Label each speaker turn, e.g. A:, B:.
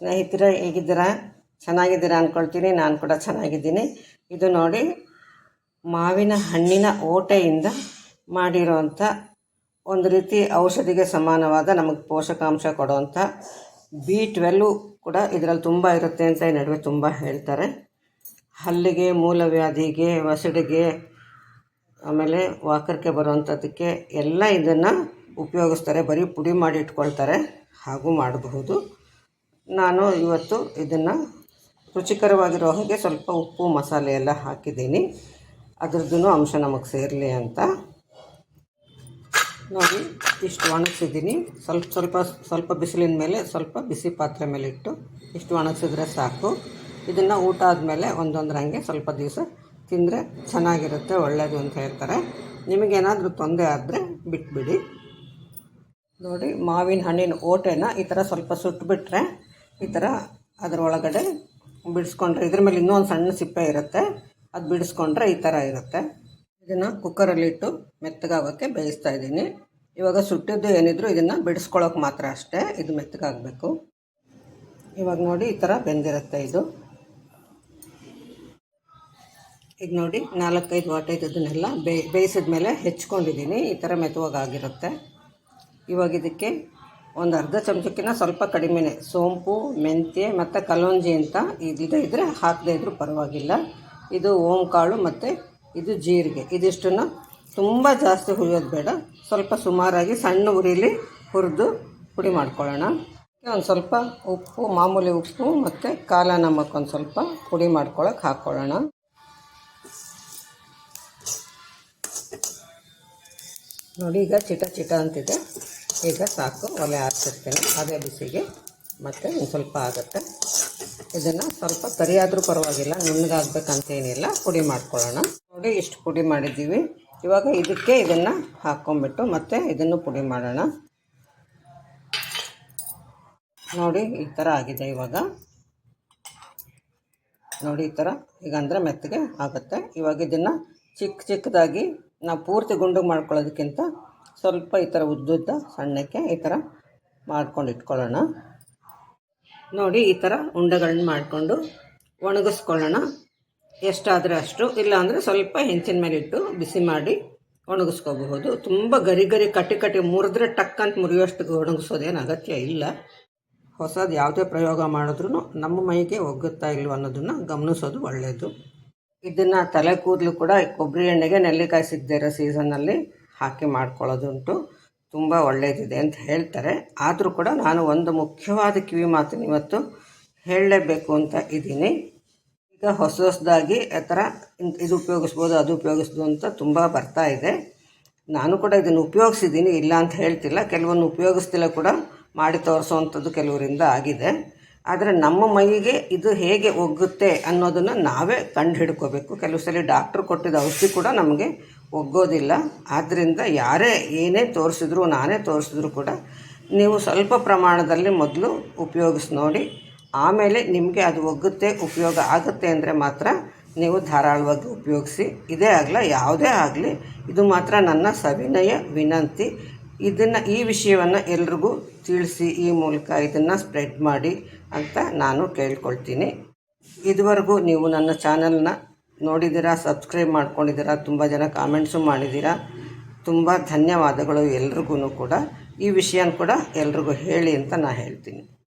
A: ಸ್ನೇಹಿತರೆ, ಹೇಗಿದ್ದೀರಾ? ಚೆನ್ನಾಗಿದ್ದೀರಾ ಅಂದ್ಕೊಳ್ತೀನಿ ನಾನು ಕೂಡ ಚೆನ್ನಾಗಿದ್ದೀನಿ. ಇದು ನೋಡಿ, ಮಾವಿನ ಹಣ್ಣಿನ ಓಟೆಯಿಂದ ಮಾಡಿರೋವಂಥ ಒಂದು ರೀತಿ ಔಷಧಿಗೆ ಸಮಾನವಾದ ನಮಗೆ ಪೋಷಕಾಂಶ ಕೊಡುವಂಥ ಬಿ ಟ್ವೆಲ್ಲು ಕೂಡ ಇದರಲ್ಲಿ ತುಂಬ ಇರುತ್ತೆ ಅಂತ ಈ ನಡುವೆ ತುಂಬ ಹೇಳ್ತಾರೆ. ಹಲ್ಲಿಗೆ, ಮೂಲವ್ಯಾಧಿಗೆ, ವಸಡಿಗೆ, ಆಮೇಲೆ ವಾಕರ್ಕೆ ಬರುವಂಥದ್ದಕ್ಕೆ ಎಲ್ಲ ಇದನ್ನು ಉಪಯೋಗಿಸ್ತಾರೆ. ಬರೀ ಪುಡಿ ಮಾಡಿ ಇಟ್ಕೊಳ್ತಾರೆ. ಹಾಗೂ ಮಾಡಬಹುದು. ನಾನು ಇವತ್ತು ಇದನ್ನು ರುಚಿಕರವಾಗಿರೋ ಹಾಗೆ ಸ್ವಲ್ಪ ಉಪ್ಪು ಮಸಾಲೆ ಎಲ್ಲ ಹಾಕಿದ್ದೀನಿ. ಅದ್ರದ್ದು ಅಂಶ ನಮಗೆ ಸೇರಲಿ ಅಂತ. ನೋಡಿ, ಇಷ್ಟು ಒಣಗಿಸಿದ್ದೀನಿ. ಸ್ವಲ್ಪ ಸ್ವಲ್ಪ ಸ್ವಲ್ಪ ಬಿಸಿಲಿನ ಮೇಲೆ ಸ್ವಲ್ಪ ಬಿಸಿ ಪಾತ್ರೆ ಮೇಲೆ ಇಟ್ಟು ಇಷ್ಟು ಒಣಗಿಸಿದ್ರೆ ಸಾಕು. ಇದನ್ನು ಊಟ ಆದಮೇಲೆ ಒಂದೊಂದರಂಗೆ ಸ್ವಲ್ಪ ದಿವಸ ತಿಂದರೆ ಚೆನ್ನಾಗಿರುತ್ತೆ ಒಳ್ಳೆಯದು ಅಂತ ಹೇಳ್ತಾರೆ. ನಿಮಗೇನಾದರೂ ತೊಂದರೆ ಆದರೆ ಬಿಟ್ಬಿಡಿ. ನೋಡಿ, ಮಾವಿನ ಹಣ್ಣಿನ ಓಟೆನ ಈ ಥರ ಸ್ವಲ್ಪ ಸುಟ್ಬಿಟ್ರೆ ಈ ಥರ ಅದರ ಒಳಗಡೆ ಬಿಡಿಸ್ಕೊಂಡ್ರೆ ಇದ್ರ ಮೇಲೆ ಇನ್ನೂ ಒಂದು ಸಣ್ಣ ಸಿಪ್ಪೆ ಇರುತ್ತೆ. ಅದು ಬಿಡಿಸ್ಕೊಂಡ್ರೆ ಈ ಥರ ಇರುತ್ತೆ. ಇದನ್ನು ಕುಕ್ಕರಲ್ಲಿಟ್ಟು ಮೆತ್ತಗಾಗೋಕ್ಕೆ ಬೇಯಿಸ್ತಾ ಇದ್ದೀನಿ. ಇವಾಗ ಸುಟ್ಟಿದ್ದು ಏನಿದ್ರು ಇದನ್ನು ಬಿಡಿಸ್ಕೊಳ್ಳೋಕೆ ಮಾತ್ರ ಅಷ್ಟೇ. ಇದು ಮೆತ್ತಗಾಗಬೇಕು. ಇವಾಗ ನೋಡಿ ಈ ಥರ ಬೆಂದಿರುತ್ತೆ ಇದು. ಈಗ ನೋಡಿ ನಾಲ್ಕೈದು ವಾಟೈದು ಇದನ್ನೆಲ್ಲ ಬೇಯ್ ಬೇಯಿಸಿದ ಮೇಲೆ ಹೆಚ್ಕೊಂಡಿದ್ದೀನಿ. ಈ ಥರ ಮೆತ್ತವಾಗಿರುತ್ತೆ ಇವಾಗ ಇದಕ್ಕೆ ಒಂದು ಅರ್ಧ ಚಮಚಕ್ಕಿಂತ ಸ್ವಲ್ಪ ಕಡಿಮೆನೇ. ಸೋಂಪು, ಮೆಂತ್ಯ ಮತ್ತು ಕಲೋಂಜಿ ಅಂತ ಇದಿದೆ. ಇದ್ದರೆ ಹಾಕದೇ ಇದ್ದರೂ ಪರವಾಗಿಲ್ಲ. ಇದು ಓಂ ಕಾಳು ಮತ್ತು ಇದು ಜೀರಿಗೆ. ಇದಿಷ್ಟನ್ನು ತುಂಬ ಜಾಸ್ತಿ ಹುರಿಯೋದು ಬೇಡ. ಸ್ವಲ್ಪ ಸುಮಾರಾಗಿ ಸಣ್ಣ ಉರಿಲಿ ಹುರಿದು ಪುಡಿ ಮಾಡ್ಕೊಳ್ಳೋಣ. ಒಂದು ಸ್ವಲ್ಪ ಉಪ್ಪು, ಮಾಮೂಲಿ ಉಪ್ಪು ಮತ್ತು ಕಾಲ ನಮಕ್ಕೊಂದು ಸ್ವಲ್ಪ ಪುಡಿ ಮಾಡ್ಕೊಳ್ಳೋಕೆ ಹಾಕ್ಕೊಳ್ಳೋಣ ನೋಡಿ ಈಗ ಚಿಟ ಚಿಟ ಅಂತಿದೆ. ಈಗ ಸಾಕು, ಒಲೆ ಹಾಕ್ತಿರ್ತೀನಿ ಅದೇ ಬಿಸಿಗೆ ಮತ್ತು ಇನ್ನು ಸ್ವಲ್ಪ ಆಗುತ್ತೆ. ಇದನ್ನು ಸ್ವಲ್ಪ ಸರಿಯಾದರೂ ಪರವಾಗಿಲ್ಲ, ನುಣ್ಣಗಾಗಬೇಕಂತೇನಿಲ್ಲ. ಪುಡಿ ಮಾಡ್ಕೊಳ್ಳೋಣ. ನೋಡಿ, ಇಷ್ಟು ಪುಡಿ ಮಾಡಿದ್ದೀವಿ. ಇವಾಗ ಇದಕ್ಕೆ ಇದನ್ನು ಹಾಕ್ಕೊಂಬಿಟ್ಟು ಮತ್ತೆ ಇದನ್ನು ಪುಡಿ ಮಾಡೋಣ. ನೋಡಿ, ಈ ಥರ ಆಗಿದೆ ಇವಾಗ. ನೋಡಿ, ಈ ಥರ ಈಗ ಅಂದರೆ ಮೆತ್ತಗೆ ಆಗುತ್ತೆ. ಇವಾಗ ಇದನ್ನು ಚಿಕ್ಕ ಚಿಕ್ಕದಾಗಿ, ನಾವು ಪೂರ್ತಿ ಗುಂಡು ಮಾಡ್ಕೊಳ್ಳೋದಕ್ಕಿಂತ ಸ್ವಲ್ಪ ಈ ಥರ ಉದ್ದುದ್ದ ಸಣ್ಣಕ್ಕೆ ಈ ಥರ ಮಾಡ್ಕೊಂಡು ಇಟ್ಕೊಳ್ಳೋಣ. ನೋಡಿ, ಈ ಥರ ಉಂಡೆಗಳನ್ನ ಮಾಡಿಕೊಂಡು ಒಣಗಿಸ್ಕೊಳ್ಳೋಣ. ಎಷ್ಟಾದರೆ ಅಷ್ಟು, ಇಲ್ಲಾಂದರೆ ಸ್ವಲ್ಪ ಹೆಂಚಿನ ಮೇಲೆ ಇಟ್ಟು ಬಿಸಿ ಮಾಡಿ ಒಣಗಿಸ್ಕೋಬಹುದು. ತುಂಬ ಗರಿ ಗರಿ ಕಟ್ಟಿ ಕಟ್ಟಿ ಮುರಿದ್ರೆ ಟಕ್ ಅಂತ ಮುರಿಯೋಷ್ಟು ಒಣಗಿಸೋದೇನು ಅಗತ್ಯ ಇಲ್ಲ. ಹೊಸದು ಯಾವುದೇ ಪ್ರಯೋಗ ಮಾಡಿದ್ರೂ ನಮ್ಮ ಮೈಗೆ ಒಗ್ಗುತ್ತಾ ಇಲ್ವ ಅನ್ನೋದನ್ನು ಗಮನಿಸೋದು ಒಳ್ಳೆಯದು ಇದನ್ನು ತಲೆ ಕೂದಲು ಕೂಡ ಕೊಬ್ಬರಿ ಎಣ್ಣೆಗೆ ನೆಲ್ಲಿಕಾಯಿ ಸಿಗದೇ ಇರೋ ಸೀಸನ್ನಲ್ಲಿ ಹಾಕಿ ಮಾಡ್ಕೊಳ್ಳೋದುಂಟು. ತುಂಬ ಒಳ್ಳೆಯದಿದೆ ಅಂತ ಹೇಳ್ತಾರೆ. ಆದರೂ ಕೂಡ ನಾನು ಒಂದು ಮುಖ್ಯವಾದ ಕಿವಿ ಮಾತನ್ನು ಇವತ್ತು ಹೇಳಲೇಬೇಕು ಅಂತ ಇದ್ದೀನಿ. ಈಗ ಹೊಸ ಹೊಸದಾಗಿ ಆ ಥರ ಇದು ಉಪಯೋಗಿಸ್ಬೋದು, ಅದು ಉಪಯೋಗಿಸ್ಬೋದು ಅಂತ ತುಂಬ ಬರ್ತಾ ಇದೆ. ನಾನು ಕೂಡ ಇದನ್ನು ಉಪಯೋಗಿಸಿದ್ದೀನಿ, ಇಲ್ಲ ಅಂತ ಹೇಳ್ತಿಲ್ಲ. ಕೆಲವೊಂದು ಉಪಯೋಗಿಸ್ತಿಲ್ಲ ಕೂಡ ಮಾಡಿ ತೋರಿಸೋವಂಥದ್ದು ಕೆಲವರಿಂದ ಆಗಿದೆ. ಆದರೆ ನಮ್ಮ ಮೈಗೆ ಇದು ಹೇಗೆ ಒಗ್ಗುತ್ತೆ ಅನ್ನೋದನ್ನು ನಾವೇ ಕಂಡು ಹಿಡ್ಕೋಬೇಕು. ಕೆಲವು ಸಲ ಡಾಕ್ಟ್ರು ಕೊಟ್ಟಿದ್ದ ಔಷಧಿ ಕೂಡ ನಮಗೆ ಒಗ್ಗೋದಿಲ್ಲ. ಆದ್ದರಿಂದ ಯಾರೇ ಏನೇ ತೋರಿಸಿದ್ರು, ನಾನೇ ತೋರಿಸಿದ್ರು ಕೂಡ ನೀವು ಸ್ವಲ್ಪ ಪ್ರಮಾಣದಲ್ಲಿ ಮೊದಲು ಉಪಯೋಗಿಸಿ ನೋಡಿ. ಆಮೇಲೆ ನಿಮಗೆ ಅದು ಒಗ್ಗುತ್ತೆ, ಉಪಯೋಗ ಆಗುತ್ತೆ ಅಂದರೆ ಮಾತ್ರ ನೀವು ಧಾರಾಳವಾಗಿ ಉಪಯೋಗಿಸಿ. ಇದೇ ಆಗಲ್ಲ ಯಾವುದೇ ಆಗಲಿ, ಇದು ಮಾತ್ರ ನನ್ನ ಸವಿನಯ ವಿನಂತಿ. ಇದನ್ನು, ಈ ವಿಷಯವನ್ನು ಎಲ್ರಿಗೂ ತಿಳಿಸಿ, ಈ ಮೂಲಕ ಇದನ್ನು ಸ್ಪ್ರೆಡ್ ಮಾಡಿ ಅಂತ ನಾನು ಕೇಳ್ಕೊಳ್ತೀನಿ. ಇದುವರೆಗೂ ನೀವು ನನ್ನ ಚಾನಲ್ನ ನೋಡಿದ್ದೀರಾ, ಸಬ್ಸ್ಕ್ರೈಬ್ ಮಾಡ್ಕೊಂಡಿದ್ದೀರಾ, ತುಂಬ ಜನ ಕಾಮೆಂಟ್ಸು ಮಾಡಿದ್ದೀರಾ. ತುಂಬ ಧನ್ಯವಾದಗಳು ಎಲ್ರಿಗೂ ಕೂಡ. ಈ ವಿಷಯನ ಕೂಡ ಎಲ್ರಿಗೂ ಹೇಳಿ ಅಂತ ನಾನು ಹೇಳ್ತೀನಿ.